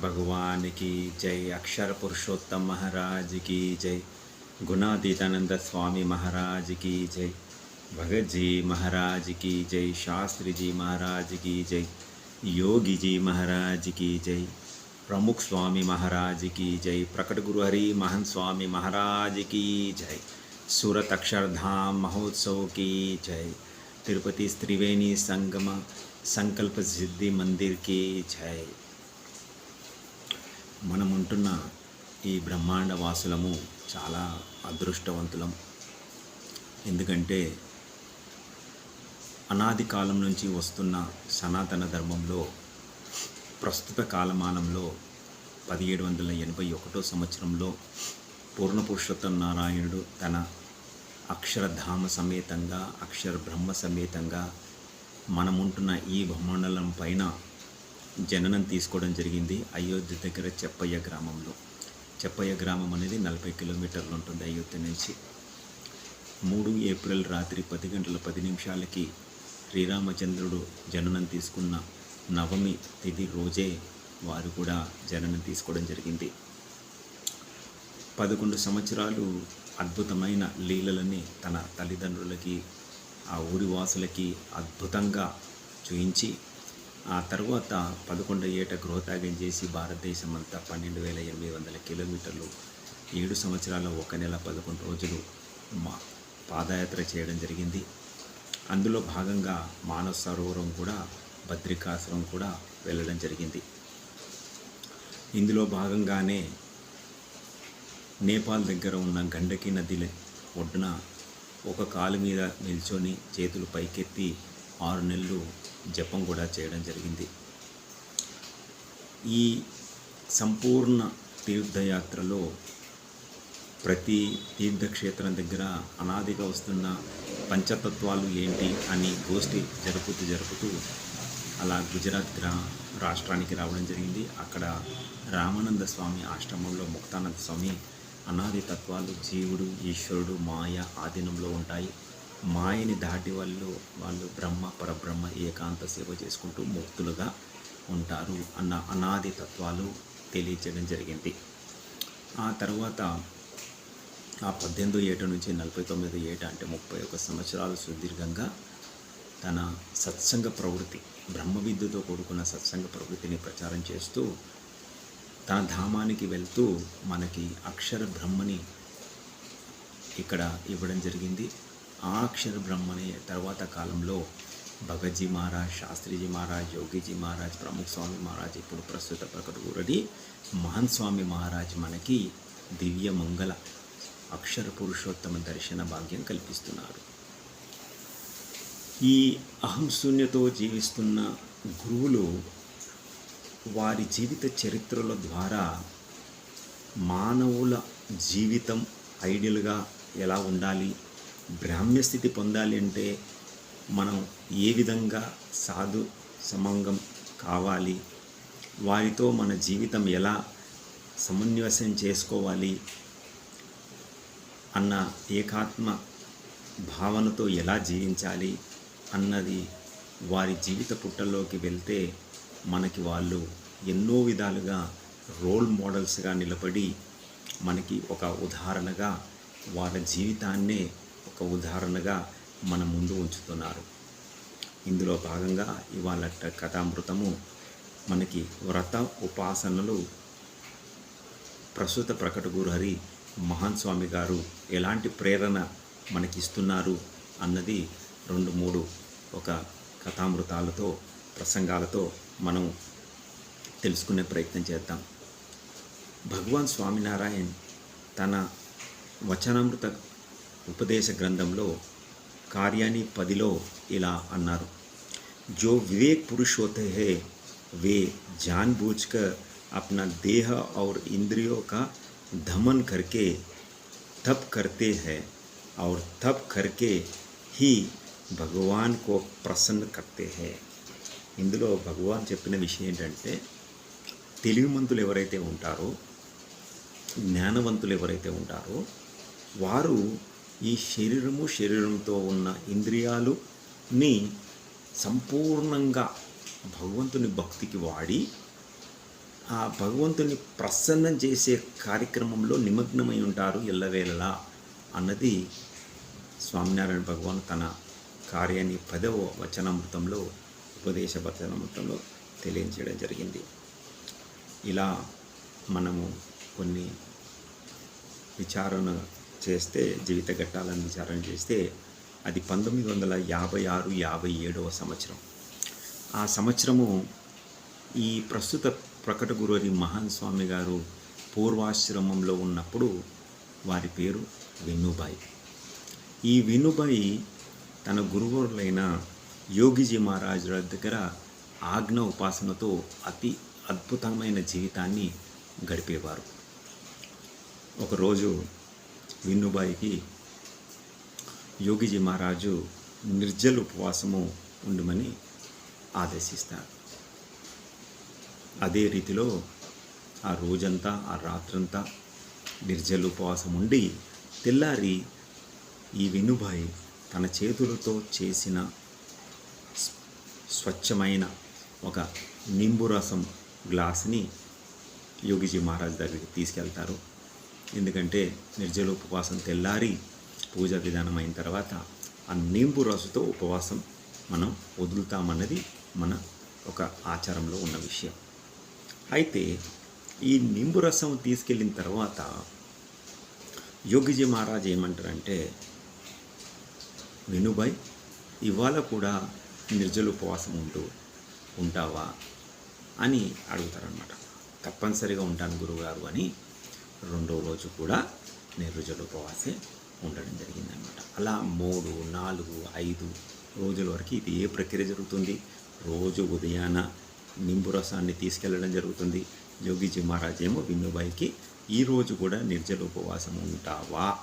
भगवान की जय, अक्षर पुरुषोत्तम महाराज की जय, गुणातीतानंद स्वामी महाराज की जय भगत जी महाराज की जय शास्त्री जी महाराज की जय योगी जी महाराज की जय, प्रमुख स्वामी महाराज की जय, प्रकट गुरु हरि महन स्वामी महाराज की जय, सूरत अक्षरधाम महोत्सव की जय, तिरुपति त्रिवेणी संगम, संकल्प सिद्धि मंदिर की जय। మనం ఉంటున్న ఈ బ్రహ్మాండ వాసులము చాలా అదృష్టవంతులం. ఎందుకంటే అనాది కాలం నుంచి వస్తున్న సనాతన ధర్మంలో ప్రస్తుత కాలమానంలో పదిహేడు వందల ఎనభై ఒకటో సంవత్సరంలో పూర్ణ పురుషోత్తం నారాయణుడు తన అక్షరధామ సమేతంగా అక్షర బ్రహ్మ సమేతంగా మనముంటున్న ఈ బ్రహ్మాండలం పైన జననం తీసుకోవడం జరిగింది. అయోధ్య దగ్గర చెప్పయ్య గ్రామంలో. చెప్పయ్య గ్రామం అనేది నలభై కిలోమీటర్లు ఉంటుంది అయోధ్య నుంచి. మూడు ఏప్రిల్ రాత్రి పది గంటల పది నిమిషాలకి శ్రీరామచంద్రుడు జననం తీసుకున్న నవమి తిది రోజే వారు కూడా జననం తీసుకోవడం జరిగింది. పదకొండు సంవత్సరాలు అద్భుతమైన లీలలని తన తల్లిదండ్రులకి ఆ ఊరి వాసులకి అద్భుతంగా చూయించి ఆ తర్వాత పదకొండు ఏట గృహత్యాగం చేసి భారతదేశం అంతా పన్నెండు వేల ఎనిమిది వందల కిలోమీటర్లు ఏడు సంవత్సరాల ఒక నెల పదకొండు రోజులు మా పాదయాత్ర చేయడం జరిగింది. అందులో భాగంగా మానస సరోవరం కూడా బద్రికాశ్రమం కూడా వెళ్ళడం జరిగింది. ఇందులో భాగంగానే నేపాల్ దగ్గర ఉన్న గండకి నది ఒడ్డున ఒక కాలు మీద నిల్చొని చేతులు పైకెత్తి ఆరు నెలలు జపం కూడా చేయడం జరిగింది. ఈ సంపూర్ణ తీర్థయాత్రలో ప్రతి తీర్థక్షేత్రం దగ్గర అనాదిగా వస్తున్న పంచతత్వాలు ఏంటి అని గోష్ఠి జరుపుతూ జరుపుతూ అలా గుజరాత్ గ్రా రాష్ట్రానికి రావడం జరిగింది. అక్కడ రామానంద స్వామి ఆశ్రమంలో ముక్తానంద స్వామి అనాది తత్వాలు జీవుడు ఈశ్వరుడు మాయ ఆధీనంలో ఉంటాయి. మాయని దాటి వాళ్ళు వాళ్ళు బ్రహ్మ పరబ్రహ్మ ఏకాంత సేవ చేసుకుంటూ ముక్తులుగా ఉంటారు అన్న అనాది తత్వాలు తెలియచేయడం జరిగింది. ఆ తర్వాత ఆ పద్దెనిమిదో ఏట నుంచి నలభై తొమ్మిదో ఏట అంటే ముప్పై ఒక సంవత్సరాలు సుదీర్ఘంగా తన సత్సంగ ప్రవృత్తి బ్రహ్మ విద్యతో కూడుకున్న సత్సంగ ప్రవృత్తిని ప్రచారం చేస్తూ తన ధామానికి వెళ్తూ మనకి అక్షర బ్రహ్మని ఇక్కడ ఇవ్వడం జరిగింది. ఆ అక్షర బ్రహ్మని తర్వాత కాలంలో భగత్జీ మహారాజ్ శాస్త్రిజీ మహారాజ్ యోగిజీ మహారాజ్ ప్రముఖ స్వామి మహారాజ్ ఇప్పుడు ప్రస్తుత ప్రకట గురడి మహన్ స్వామి మహారాజ్ మనకి దివ్య మంగళ అక్షర పురుషోత్తమ దర్శన భాగ్యం కల్పిస్తున్నారు. ఈ అహంశూన్యతో జీవిస్తున్న గురువులు వారి జీవిత చరిత్రల ద్వారా మానవుల జీవితం ఐడియల్గా ఎలా ఉండాలి బ్రాహ్మ్యస్థితి పొందాలి అంటే మనం ఏ విధంగా సాధు సమంగం కావాలి? వారితో మన జీవితం ఎలా సమన్వయం చేసుకోవాలి? అన్న ఏకాత్మ భావనతో ఎలా జీవించాలి? అన్నది వారి జీవిత పుట్టల్లోకి వెళ్తే మనకి వాళ్ళు ఎన్నో విధాలుగా రోల్ మోడల్స్గా నిలబడి మనకి ఒక ఉదాహరణగా వాళ్ళ జీవితాన్నే ఒక ఉదాహరణగా మన ముందు ఉంచుతున్నారు. ఇందులో భాగంగా ఇవాళ కథామృతము మనకి వ్రత ఉపాసనలు ప్రస్తుత ప్రకట గురుహరి మహాన్ స్వామి గారు ఎలాంటి ప్రేరణ మనకి ఇస్తున్నారు అన్నది రెండు మూడు ఒక కథామృతాలతో ప్రసంగాలతో మనం తెలుసుకునే ప్రయత్నం చేద్దాం. భగవాన్ స్వామినారాయణ్ తన వచనామృత ఉపదేశ గ్రంథంలో కార్యాన్ని పదిలో ఇలా అన్నారు जो विवेक पुरुष होते हैं वे जानबूझकर अपना देह और इंद्रियों का दमन करके तप करते हैं और तप करके ही భగవాన్ కో ప్రసన్న కర్తే హే ఇందులో భగవాన్ చెప్పిన విషయం ఏంటంటే తెలివిమంతులు ఎవరైతే ఉంటారో జ్ఞానవంతులు ఎవరైతే ఉంటారో వారు ఈ శరీరము శరీరంతో ఉన్న ఇంద్రియాలుని సంపూర్ణంగా భగవంతుని భక్తికి వాడి ఆ భగవంతుని ప్రసన్నం చేసే కార్యక్రమంలో నిమగ్నమై ఉంటారు ఎల్లవేళలా అన్నది స్వామినారాయణ భగవాన్ తన కార్యాన్ని పదవ వచనామృతంలో ఉపదేశ వచనామృతంలో తెలియజేయడం జరిగింది. ఇలా మనము కొన్ని విచారణ చేస్తే జీవిత ఘట్టాలను విచారణ చేస్తే అది పంతొమ్మిది వందల యాభై ఆరు యాభై ఏడవ సంవత్సరం. ఆ సంవత్సరము ఈ ప్రస్తుత ప్రకట గురువరి మహాన్ స్వామి గారు పూర్వాశ్రమంలో ఉన్నప్పుడు వారి పేరు వినుబాయి. ఈ వినుబాయి తన గురువులైన యోగిజీ మహారాజు దగ్గర ఆజ్ఞ ఉపాసనతో అతి అద్భుతమైన జీవితాన్ని గడిపేవారు. ఒకరోజు విన్నుబాయికి యోగిజీ మహారాజు నిర్జల ఉపవాసము ఉండమని ఆదేశిస్తారు. అదే రీతిలో ఆ రోజంతా ఆ రాత్రంతా నిర్జల ఉపవాసం ఉండి తెల్లారి ఈ వినుబాయి తన చేతులతో చేసిన స్వచ్ఛమైన ఒక నింబురసం గ్లాస్ని యోగిజీ మహారాజ్ దగ్గరికి తీసుకెళ్తారు. ఎందుకంటే నిర్జల ఉపవాసం తెల్లారి పూజ విధానం అయిన తర్వాత ఆ నింబు రసుతో ఉపవాసం మనం వదులుతామన్నది మన ఒక ఆచారంలో ఉన్న విషయం. అయితే ఈ నింబు రసం తీసుకెళ్ళిన తర్వాత యోగిజీ మహారాజ్ ఏమంటారంటే వినుబాయ్ ఇవాళ కూడా నిర్జల ఉపవాసం ఉంటూ ఉంటావా? అని అడుగుతారనమాట తప్పనిసరిగా ఉంటాను గురువుగారు అని రెండో రోజు కూడా నిర్జల ఉపవాసే ఉండడం జరిగిందనమాట అలా మూడు నాలుగు ఐదు రోజుల వరకు ఇది ఏ ప్రక్రియ జరుగుతుంది? రోజు ఉదయాన నింబు రసాన్ని తీసుకెళ్ళడం జరుగుతుంది. యోగిజీ మహారాజ్ ఏమో విన్నుబాయికి ఈరోజు కూడా నిర్జల ఉపవాసం ఉంటావా?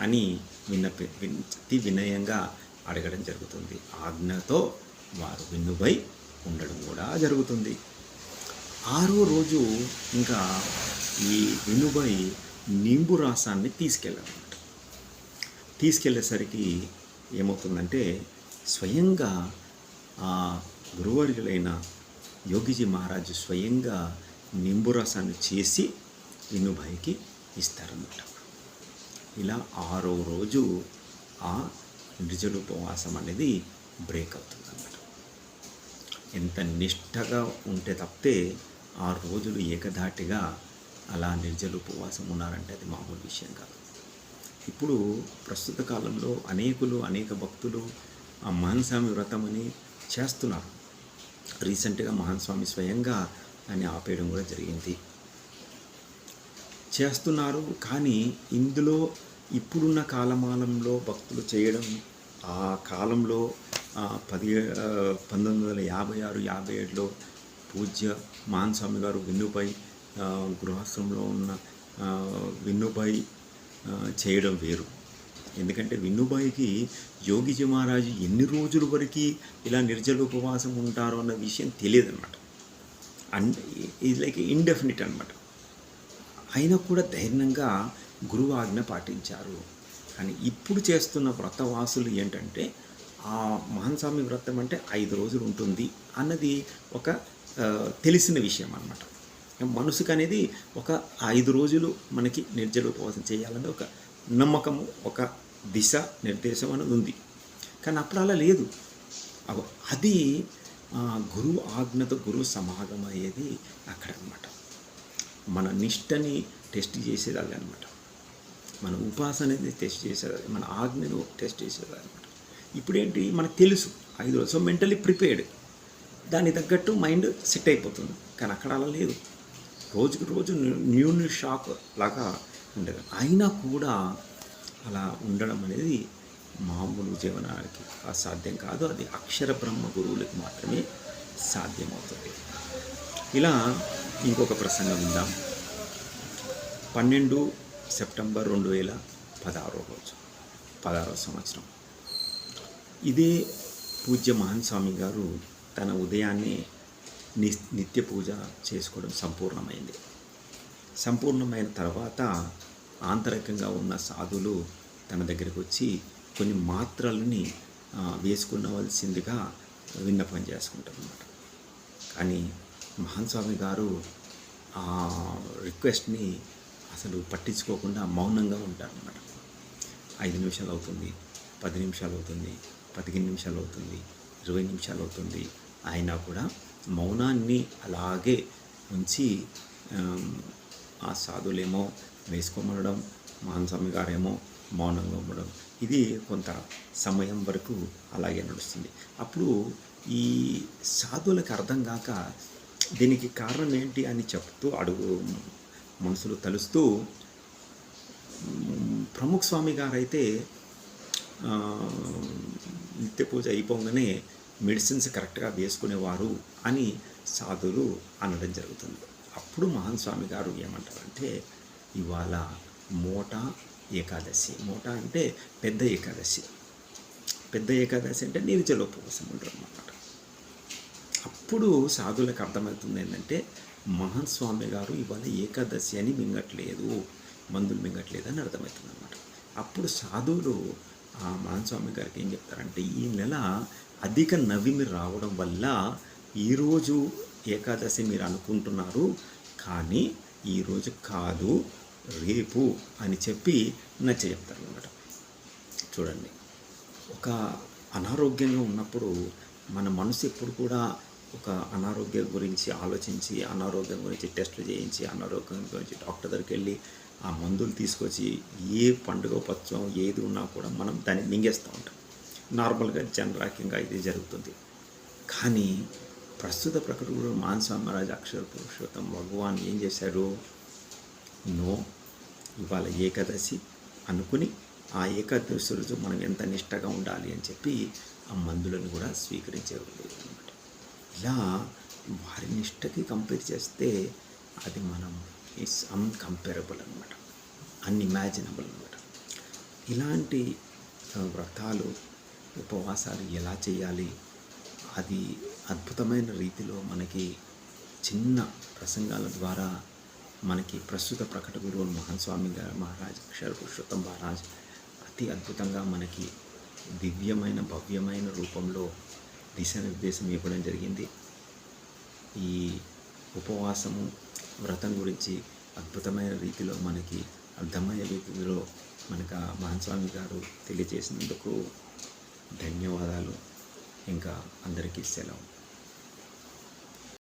అని విన్నపి వినయంగా అడగడం జరుగుతుంది. ఆజ్ఞతో వారు విన్నుబై ఉండడం కూడా జరుగుతుంది. ఆరో రోజు ఇంకా ఈ వినుబై నింబు రాసాన్ని తీసుకెళ్ళాలన్నమాట తీసుకెళ్ళేసరికి ఏమవుతుందంటే స్వయంగా ఆ గురువర్యులైన యోగిజీ మహారాజు స్వయంగా నింబురసాన్ని చేసి వినుబాయికి ఇస్తారన్నమాట. ఇలా ఆరో రోజు ఆ నిర్జల ఉపవాసం అనేది బ్రేక్ అవుతుంది అన్నమాట ఎంత నిష్టగా ఉంటే తప్పితే ఆ రోజులు ఏకధాటిగా అలా నిర్జల ఉపవాసం ఉన్నారంటే అది మామూలు విషయం కాదు. ఇప్పుడు ప్రస్తుత కాలంలో అనేకులు అనేక భక్తులు ఆ మహాన్స్వామి వ్రతం అని చేస్తున్నారు. రీసెంట్గా మహాన్స్వామి స్వయంగా దాన్ని ఆపేయడం కూడా జరిగింది. చేస్తున్నారు కానీ ఇందులో ఇప్పుడున్న కాలమానంలో భక్తులు చేయడం ఆ కాలంలో పది పంతొమ్మిది వందల యాభై ఆరు యాభై ఏడులో పూజ్య మాన్స్వామి గారు విందుపై గృహస్థంలో ఉన్న విన్నుబాయి చేయడం వేరు. ఎందుకంటే విన్నుబాయికి యోగిజీ మహారాజు ఎన్ని రోజుల వరకు ఇలా నిర్జల ఉపవాసం ఉంటారో అన్న విషయం తెలియదన్నమాట. అండ్ ఇది లైక్ ఇండెఫినిట్ అనమాట అయినా కూడా ధైర్యంగా గురువు ఆజ్ఞ పాటించారు. కానీ ఇప్పుడు చేస్తున్న వ్రతవాసులు ఏంటంటే ఆ మహాన్స్వామి వ్రతం అంటే ఐదు రోజులు ఉంటుంది అన్నది ఒక తెలిసిన విషయం అనమాట మనసుకు అనేది ఒక ఐదు రోజులు మనకి నిర్జల ఉపవాసం చేయాలని ఒక నమ్మకము ఒక దిశ నిర్దేశం అనేది ఉంది. కానీ అప్పుడు అలా లేదు. అది గురువు ఆజ్ఞతో గురువు సమాగం అయ్యేది అక్కడ అనమాట మన నిష్టని టెస్ట్ చేసేది అది అనమాట మన ఉపాసనని టెస్ట్ చేసేది మన ఆజ్ఞను టెస్ట్ చేసేది అనమాట ఇప్పుడేంటి? మనకు తెలుసు. ఐదు రోజులు. So mentally prepared. దానికి తగ్గట్టు మైండ్ సెట్ అయిపోతుంది. కానీ అక్కడ అలా లేదు. రోజుకి రోజు న్యూ న్యూ షాక్ లాగా ఉండదు. అయినా కూడా అలా ఉండడం అనేది మామూలు జీవనానికి అసాధ్యం కాదు. అది అక్షర బ్రహ్మ గురువులకు మాత్రమే సాధ్యమవుతుంది. ఇలా ఇంకొక ప్రసంగం విందాం. పన్నెండు సెప్టెంబర్ రెండు వేల పదహారో రోజు పదహారో సంవత్సరం. ఇదే పూజ్య మహాన్ స్వామి గారు తన ఉదయాన్నే నిత్య పూజ చేసుకోవడం సంపూర్ణమైంది. సంపూర్ణమైన తర్వాత ఆంతరికంగా ఉన్న సాధువులు తన దగ్గరికి వచ్చి కొన్ని మాత్రలని ఆ, వేసుకునవలసిందిగా విన్నపం చేసుకుంటారన్నమాట. కానీ మహాన్ స్వామి గారు ఆ రిక్వెస్ట్ని అసలు పట్టించుకోకుండా మౌనంగా ఉంటారన్నమాట. ఐదు నిమిషాలు అవుతుంది పది నిమిషాలు అవుతుంది పదిహేను నిమిషాలు అవుతుంది ఇరవై నిమిషాలు అవుతుంది అయినా కూడా మౌనాన్ని అలాగే ఉంచి ఆ సాధులేమో వేసుకోమనడం మానస్వామి గారేమో మౌనంగా ఉండడం ఇది కొంత సమయం వరకు అలాగే నడుస్తుంది. అప్పుడు ఈ సాధువులకు అర్థం కాక దీనికి కారణం ఏంటి అని చెప్తూ అడుగు మనసులు తలుస్తూ ప్రముఖ స్వామి గారైతే నిత్య పూజ అయిపోగానే మెడిసిన్స్ కరెక్ట్గా వేసుకునేవారు అని సాధువులు అనడం జరుగుతుంది. అప్పుడు మహాన్ స్వామి గారు ఏమంటారంటే ఇవాళ మోటా ఏకాదశి. మోటా అంటే పెద్ద ఏకాదశి. పెద్ద ఏకాదశి అంటే నిర్జల ఉపవాసం ఉంటారు అన్నమాట అప్పుడు సాధువులకు అర్థమవుతుంది ఏంటంటే మహాన్ స్వామి గారు ఇవాళ ఏకాదశి అని మింగట్లేదు మందులు మింగట్లేదు అని అర్థమవుతుంది అనమాట అప్పుడు సాధువులు ఆ గారికి ఏం చెప్తారంటే ఈ నెల అధిక నవిమి రావడం వల్ల ఈరోజు ఏకాదశి మీరు అనుకుంటున్నారు కానీ ఈరోజు కాదు రేపు అని చెప్పి నచ్చ చెప్తారు అనమాట చూడండి ఒక అనారోగ్యంగా ఉన్నప్పుడు మన మనసు ఎప్పుడు కూడా ఒక అనారోగ్యం గురించి ఆలోచించి అనారోగ్యం గురించి టెస్టులు చేయించి అనారోగ్యం గురించి డాక్టర్ దగ్గరికి వెళ్ళి ఆ మందులు తీసుకొచ్చి ఏ పండుగ పచ్చం ఏది ఉన్నా కూడా మనం దాన్ని మింగేస్తూ ఉంటాం. నార్మల్గా జనరాక్యంగా ఇది జరుగుతుంది. కానీ ప్రస్తుత ప్రకృతిలో మాన్సామరాజు అక్షర పురుషోత్తం భగవాన్ ఏం చేశారు నో ఇవాళ ఏకాదశి అనుకుని ఆ ఏకాదశి రోజు మనం ఎంత నిష్టగా ఉండాలి అని చెప్పి ఆ మందులను కూడా స్వీకరించేవాళ్ళు అనమాట ఇలా వారి నిష్టకి కంపేర్ చేస్తే అది మనం ఇట్స్ అన్కంపేరబుల్ అనమాట అన్ఇమాజినబుల్ అనమాట ఇలాంటి వ్రతాలు ఉపవాసాలు ఎలా చేయాలి? అది అద్భుతమైన రీతిలో మనకి చిన్న ప్రసంగాల ద్వారా మనకి ప్రస్తుత ప్రకట గురువు మహాస్వామి గారు మహారాజ్ అక్షర పురుషోత్తం మహారాజ్ అతి అద్భుతంగా మనకి దివ్యమైన భవ్యమైన రూపంలో దిశానిర్దేశం ఇవ్వడం జరిగింది. ఈ ఉపవాసము వ్రతం గురించి అద్భుతమైన రీతిలో మనకి అర్థమయ్యే రీతిలో మనకు మహాస్వామి గారు తెలియజేసినందుకు ధన్యవాదాలు. ఇంకా అందరికీ సెలవు.